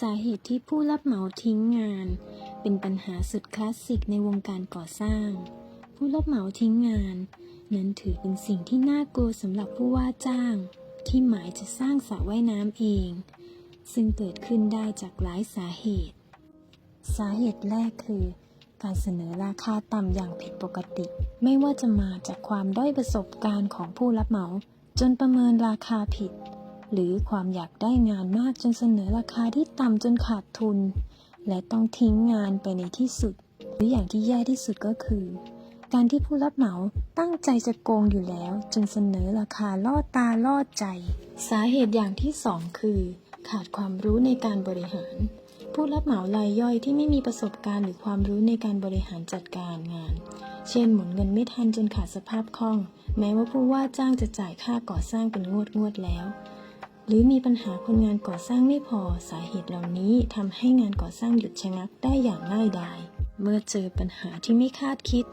สาเหตุที่ผู้รับเหมาทิ้งงาน เป็นปัญหาสุดคลาสสิกในวงการก่อสร้าง ผู้รับเหมาทิ้งงาน นั้นถือเป็นสิ่งที่น่ากลัวสำหรับผู้ว่าจ้าง ที่หมายจะสร้างสระว่ายน้ำเอง ซึ่งเกิดขึ้นได้จากหลายสาเหตุ สาเหตุแรกคือ การเสนอราคาต่ำอย่างผิดปกติ ไม่ว่าจะมาจากความด้อยประสบการณ์ของผู้รับเหมา จนประเมินราคาผิด หรือความอยากได้งานมากจนเสนอราคาที่ต่ำจนขาดทุน และต้องทิ้งงานไปในที่สุด หรืออย่างที่แย่ที่สุดก็คือ การที่ผู้รับเหมาตั้งใจจะโกงอยู่แล้ว จนเสนอราคาล่อตาล่อใจ สาเหตุอย่างที่สองคือ ขาดความรู้ในการบริหาร ผู้รับเหมารายย่อยที่ไม่มีประสบการณ์หรือความรู้ในการบริหารจัดการงาน เช่นหมุนเงินไม่ทันจนขาดสภาพคล่อง แม้ว่าผู้ว่าจ้างจะจ่ายค่าก่อสร้างเป็นงวดงวดแล้ว หรือมีปัญหาคนงานก่อสร้างไม่พอสาเหตุเหล่านี้ทำให้งานก่อสร้างหยุดชะงักได้อย่างง่ายดาย เมื่อเจอปัญหาที่ไม่คาดคิด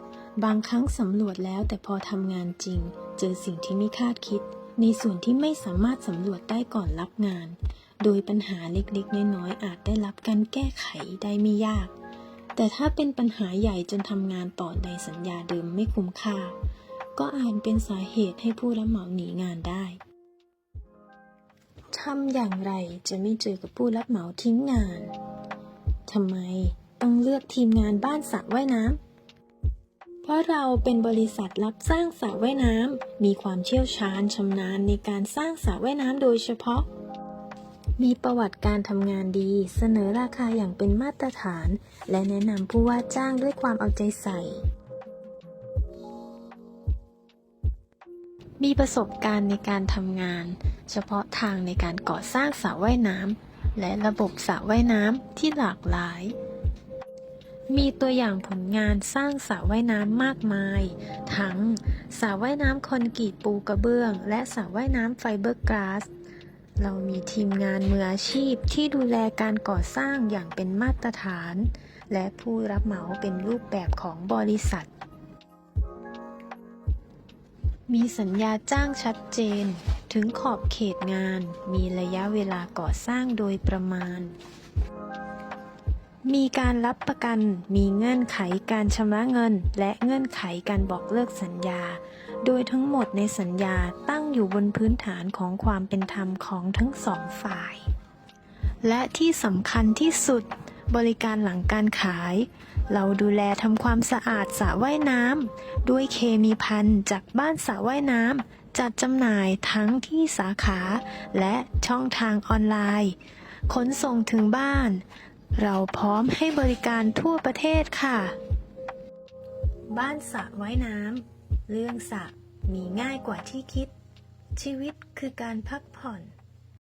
บางครั้งสำรวจแล้วแต่พอทำงานจริง เจอสิ่งที่ไม่คาดคิด ในส่วนที่ไม่สามารถสำรวจได้ก่อนรับงาน โดยปัญหาเล็กๆ น้อยๆอาจได้รับการแก้ไขได้ไม่ยาก แต่ถ้าเป็นปัญหาใหญ่จนทำงานต่อในสัญญาเดิมไม่คุ้มค่า ก็อาจเป็นสาเหตุให้ผู้รับเหมาหนีงานได้ ทำอย่างไรจะไม่เจอกับผู้รับเหมาทิ้งงาน ทำไมต้องเลือกทีมงานบ้านสระว่ายน้ำ เพราะเราเป็นบริษัทรับสร้างสระว่ายน้ำ มีความเชี่ยวชาญชำนาญในการสร้างสระว่ายน้ำโดยเฉพาะ มีประวัติการทำงานดี เสนอราคาอย่างเป็นมาตรฐาน และแนะนำผู้ว่าจ้างด้วยความเอาใจใส่ มีประสบการณ์ในการทำงาน เฉพาะทางในการก่อสร้างสระว่ายน้ำและระบบสระว่ายน้ำที่หลากหลาย มีตัวอย่างผลงานสร้างสระว่ายน้ำมากมาย ทั้งสระว่ายน้ำคอนกรีตปูกระเบื้อง และสระว่ายน้ำไฟเบอร์กลาสเรามีทีมงานมืออาชีพที่ดูแลการก่อสร้างอย่างเป็นมาตรฐาน และผู้รับเหมาเป็นรูปแบบของบริษัท มีสัญญาจ้างชัดเจน ถึงขอบเขตงาน มีระยะเวลาก่อสร้างโดยประมาณ มีการรับประกัน มีเงื่อนไขการชำระเงิน และเงื่อนไขการบอกเลิกสัญญา โดยทั้งหมดในสัญญาตั้งอยู่บนพื้นฐานของความเป็นธรรมของทั้งสองฝ่าย และที่สำคัญที่สุด บริการหลังการขาย เราดูแลทำความสะอาดสระว่ายน้ำด้วยเคมีพันจากบ้านสระว่ายน้ำจัดจำหน่ายทั้งที่สาขาและช่องทางออนไลน์ ขนส่งถึงบ้าน เราพร้อมให้บริการทั่วประเทศค่ะ บ้านสระว่ายน้ำเรื่องสระมีง่ายกว่าที่คิด ชีวิตคือการพักผ่อน